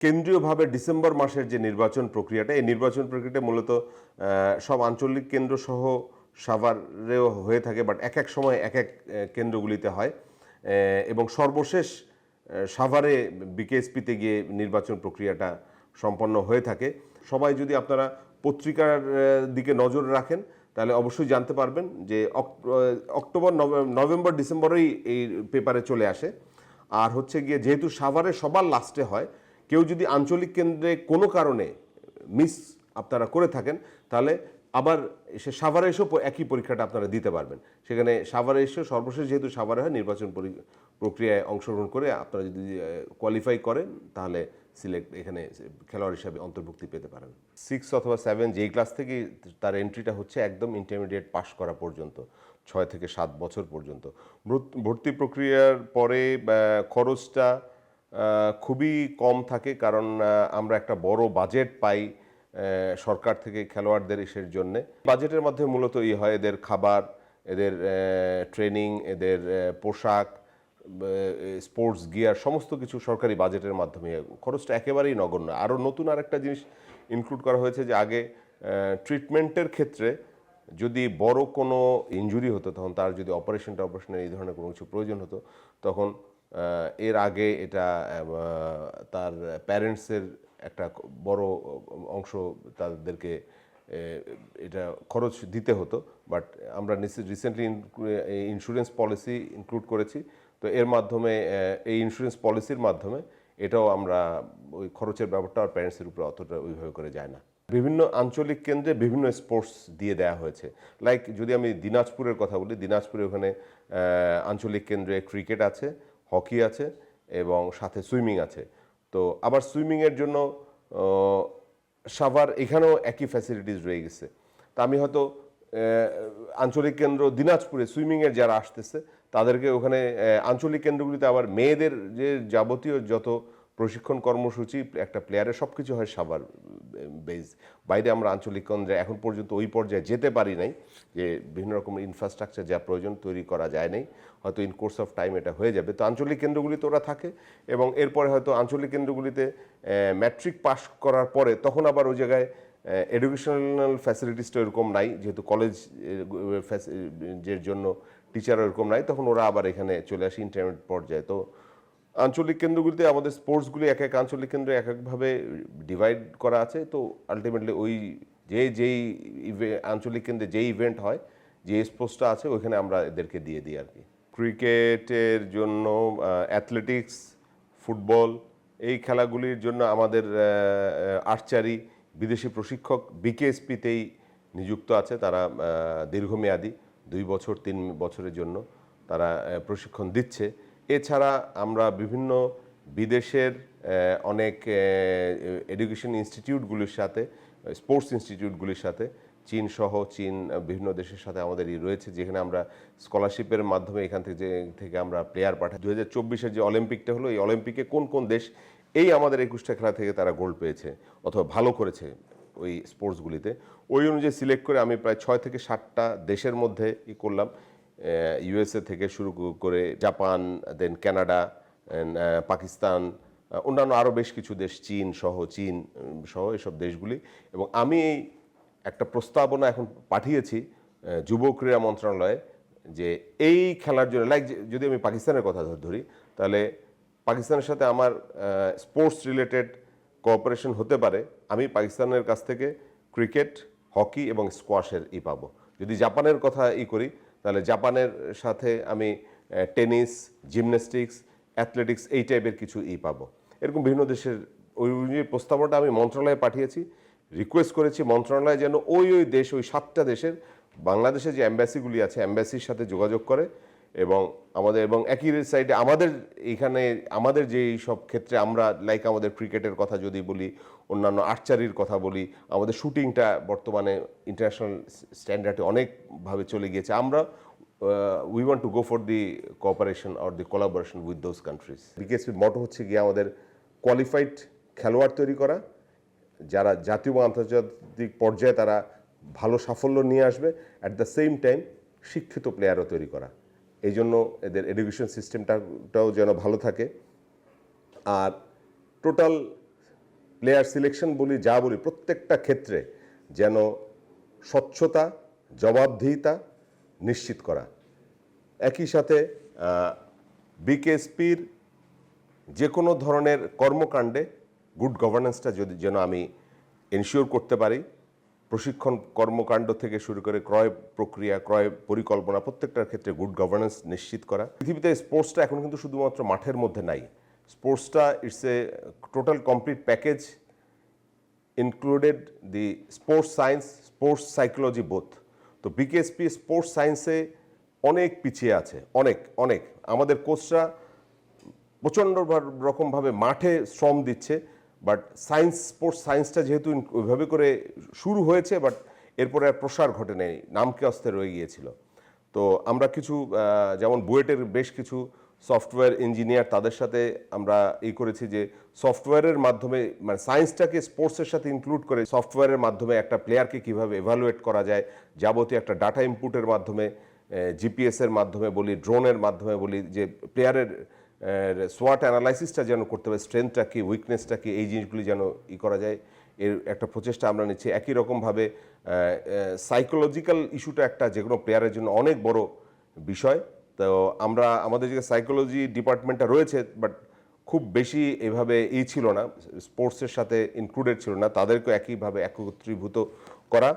কেন্দ্রীয়ভাবে December মাসের যে নির্বাচন প্রক্রিয়াটা, এই নির্বাচন প্রক্রিয়াটা মূলত সব আঞ্চলিক কেন্দ্র সহ সাভারেও হয়ে থাকে, বাট এক এক সময় এক এক কেন্দ্রগুলিতে হয়। এবং সর্বশেষ সাভারে বিকেএসপিতে গিয়ে নির্বাচন প্রক্রিয়াটা সম্পন্ন হয়ে থাকে। সবাই যদি আপনারা পত্রিকার দিকে নজর রাখেন, তাহলে অবশ্যই জানতে পারবেন যে অক- অক্টোবর, নভে- নভেম্বর, ডিসেম্বরেই এই পেপারে চলে আসে। আর হচ্ছে গিয়ে যেহেতু সাভারে সবার লাস্টে হয় কেউ যদি আঞ্চলিক কেন্দ্রে কোনো কারণে মিস আপনারা করে থাকেন, তাহলে আবার সে সাভারে এসেও একই পরীক্ষাটা আপনারা দিতে পারবেন। সেখানে সাভারে এসেও সর্বশেষ যেহেতু সাভারে হয়, নির্বাচন পরি- প্রক্রিয়ায় অংশগ্রহণ করে আপনারা যদি কোয়ালিফাই করেন, তাহলে সিলেক্ট এখানে খেলোয়াড় হিসাবে অন্তর্ভুক্তি পেতে পারেন। সিক্স অথবা সেভেন যেই ক্লাস থেকে তার এন্ট্রিটা হচ্ছে একদম ইন্টারমিডিয়েট পাশ করা পর্যন্ত, ছয় থেকে সাত বছর পর্যন্ত। ভর্তি প্রক্রিয়ার পরে খরচটা খুবই কম থাকে কারণ আমরা একটা বড় বাজেট পাই সরকার থেকে খেলোয়াড়দের ইসের জন্য। বাজেটের মধ্যে মূলত ই হয় এদের খাবার, এদের ট্রেনিং এদের পোশাক স্পোর্টস গিয়ার সমস্ত কিছু সরকারি বাজেটের মাধ্যমে। খরচটা একেবারেই নগণ্য। আরও নতুন আরেকটা জিনিস ইনক্লুড করা হয়েছে যে আগে ট্রিটমেন্টের ক্ষেত্রে যদি বড় কোনো ইনজুরি হতো, তখন তার যদি অপারেশনটা অপারেশনের এই ধরনের কোনো কিছু প্রয়োজন হতো, তখন এর আগে এটা তার প্যারেন্টসের একটা বড় অংশ তাদেরকে এটা খরচ দিতে হতো বাট আমরা রিসেন্টলি ইন্স্যুরেন্স পলিসি ইনক্লুড করেছি। তো এর মাধ্যমে এই ইন্স্যুরেন্স পলিসির মাধ্যমে এটাও আমরা ওই খরচের ব্যাপারটা আর প্যারেন্টসের উপরে অতটা ওইভাবে করে যায় না। বিভিন্ন আঞ্চলিক কেন্দ্রে বিভিন্ন স্পোর্টস দিয়ে দেওয়া হয়েছে। লাইক যদি আমি দিনাজপুরের কথা বলি, দিনাজপুরে ওখানে আঞ্চলিক কেন্দ্রে ক্রিকেট আছে হকি আছে এবং সাথে সুইমিং আছে। তো আবার সুইমিংয়ের জন্য সাভার এখানেও একই ফ্যাসিলিটিস রয়ে গেছে। তা আমি হয়তো আঞ্চলিক কেন্দ্র দিনাজপুরে সুইমিংয়ের যারা আসতেছে, তাদেরকে ওখানে আঞ্চলিক কেন্দ্রগুলিতে আবার মেয়েদের যে যাবতীয় যত প্রশিক্ষণ কর্মসূচি, একটা প্লেয়ারের সব কিছু হয় সাভার বেস বাইরে আমরা আঞ্চলিক কেন্দ্রে এখন পর্যন্ত ওই পর্যায়ে যেতে পারি নাই যে বিভিন্ন রকম ইনফ্রাস্ট্রাকচার যা প্রয়োজন তৈরি করা যায় নাই। হয়তো ইন কোর্স অফ টাইম এটা হয়ে যাবে। তো আঞ্চলিক কেন্দ্রগুলিতে ওরা থাকে এবং এরপরে হয়তো আঞ্চলিক কেন্দ্রগুলিতে ম্যাট্রিক পাস করার পরে তখন আবার ওই জায়গায় এডুকেশনাল ফ্যাসিলিটিসটা এরকম নাই। যেহেতু কলেজের জন্য টিচার এরকম নাই, তখন ওরা আবার এখানে চলে আসে ইন্টারমিডিয়েট পর্যায়ে। তো আঞ্চলিক কেন্দ্রগুলিতে আমাদের স্পোর্টসগুলি এক এক আঞ্চলিক কেন্দ্রে এক একভাবে ডিভাইড করা আছে। তো আলটিমেটলি ওই যে যেই আঞ্চলিক কেন্দ্রে যেই ইভেন্ট হয়, যে স্পোর্টসটা আছে, ওইখানে আমরা এদেরকে দিয়ে দিই আর কি ক্রিকেটের জন্য অ্যাথলেটিক্স ফুটবল এই খেলাগুলির জন্য আমাদের আর্চারি বিদেশি প্রশিক্ষক বিকেএসপিতেই নিযুক্ত আছে। তারা দীর্ঘমেয়াদী, দুই বছর, তিন বছরের জন্য তারা প্রশিক্ষণ দিচ্ছে। এছাড়া আমরা বিভিন্ন বিদেশের অনেক এডুকেশন ইনস্টিটিউটগুলির সাথে স্পোর্টস ইনস্টিটিউটগুলির সাথে, চীন সহ চীন বিভিন্ন দেশের সাথে আমাদের রয়েছে, যেখানে আমরা স্কলারশিপের মাধ্যমে এখান থেকে থেকে আমরা প্লেয়ার পাঠাই। দু হাজার চব্বিশের যে অলিম্পিকটা হলো, এই অলিম্পিকে কোন কোন দেশ এই আমাদের একুশটা খেলা থেকে তারা গোল্ড পেয়েছে, অথবা ভালো করেছে ওই স্পোর্টসগুলিতে ওই অনুযায়ী সিলেক্ট করে আমি প্রায় ছয় থেকে সাতটা দেশের মধ্যে ই করলাম। ইউএসএ থেকে শুরু করে জাপান দেন কানাডা পাকিস্তান অন্যান্য আরও বেশ কিছু দেশ, চীন সহ চীন সহ এসব দেশগুলি। এবং আমি এই একটা প্রস্তাবনা এখন পাঠিয়েছি যুব ক্রীড়া মন্ত্রণালয়ে, যে এই খেলার জন্য লাইক যদি আমি পাকিস্তানের কথা ধরি, তাহলে পাকিস্তানের সাথে আমার স্পোর্টস রিলেটেড কোঅপারেশন হতে পারে। আমি পাকিস্তানের কাছ থেকে ক্রিকেট হকি এবং স্কোয়াশের ই পাবো। যদি জাপানের কথা ই করি তাহলে জাপানের সাথে আমি টেনিস, জিমন্যাস্টিক্স, অ্যাথলেটিক্স এই টাইপের কিছু ই পাবো। এরকম বিভিন্ন দেশের ওই প্রস্তাবনাটা আমি মন্ত্রণালয়ে পাঠিয়েছি রিকোয়েস্ট করেছি মন্ত্রণালয় যেন ওই ওই দেশ, ওই সাতটা দেশের, বাংলাদেশে যে অ্যাম্বাসিগুলি আছে অ্যাম্বাসির সাথে যোগাযোগ করে এবং আমাদের, এবং একই সাইডে আমাদের এখানে, আমাদের যে সব ক্ষেত্রে আমরা লাইক আমাদের ক্রিকেটের কথা যদি বলি, অন্যান্য আর্চারির কথা বলি, আমাদের শুটিংটা বর্তমানে ইন্টারন্যাশনাল স্ট্যান্ডার্ডে অনেকভাবে চলে গিয়েছে। আমরা we want to go for the cooperation or the collaboration with those countries বিকেএসপির motto হচ্ছে গিয়ে আমাদের কোয়ালিফাইড খেলোয়াড় তৈরি করা, যারা জাতীয় বা আন্তর্জাতিক পর্যায়ে তারা ভালো সাফল্য নিয়ে আসবে অ্যাট দ্য সেম টাইম শিক্ষিত প্লেয়ারও তৈরি করা। এই জন্য এদের এডুকেশন সিস্টেমটাও যেন ভালো থাকে। আর টোটাল প্লেয়ার সিলেকশন বলি, যা বলি, প্রত্যেকটা ক্ষেত্রে যেন স্বচ্ছতা, জবাবদিহিতা নিশ্চিত করা। একই সাথে বিকেএসপির যে কোনো ধরনের কর্মকাণ্ডে গুড গভর্নেন্সটা যদি যেন আমি এনশিওর করতে পারি প্রশিক্ষণ কর্মকাণ্ড থেকে শুরু করে ক্রয় প্রক্রিয়া, ক্রয় পরিকল্পনা, প্রত্যেকটার ক্ষেত্রে গুড গভর্নেন্স নিশ্চিত করা। পৃথিবীতে স্পোর্টসটা এখন কিন্তু শুধুমাত্র মাঠের মধ্যে নাই। স্পোর্টসটা it's a total complete package included the sports science sports psychology both তো বিকেএসপি স্পোর্টস সায়েন্সে অনেক পিছিয়ে আছে, অনেক অনেক। আমাদের কোচরা প্রচণ্ড রকমভাবে মাঠে শ্রম দিচ্ছে। বাট সায়েন্স স্পোর্টস সায়েন্সটা যেহেতু ওইভাবে করে শুরু হয়েছে বাট এরপরে আর প্রসার ঘটে নেই, নামকে অস্তে রয়ে গিয়েছিল। তো আমরা কিছু যেমন বুয়েটের বেশ কিছু সফটওয়্যার ইঞ্জিনিয়ার তাদের সাথে আমরা এই করেছি যে সফটওয়্যারের মাধ্যমে মানে সায়েন্সটাকে স্পোর্টসের সাথে ইনক্লুড করে সফটওয়্যারের মাধ্যমে একটা প্লেয়ারকে কীভাবে এভালুয়েট করা যায়, যাবতীয় একটা ডাটা ইনপুটের মাধ্যমে জিপিএসের মাধ্যমে বলি ড্রোনের মাধ্যমে বলি, যে প্লেয়ারের সোয়াট অ্যানালাইসিসটা যেন করতে হবে স্ট্রেংথটা কি উইকনেসটা কি, এই জিনিসগুলি যেন ই করা যায়, এর একটা প্রচেষ্টা আমরা নিচ্ছি। একই রকমভাবে সাইকোলজিক্যাল ইস্যুটা একটা যে কোনো প্লেয়ারের জন্য অনেক বড় বিষয়। তো আমরা, আমাদের যে সাইকোলজি ডিপার্টমেন্টটা রয়েছে বাট খুব বেশি এভাবে ই ছিল না স্পোর্টসের সাথে ইনক্লুডেড ছিল না তাদেরকে একইভাবে একত্রীভূত করা।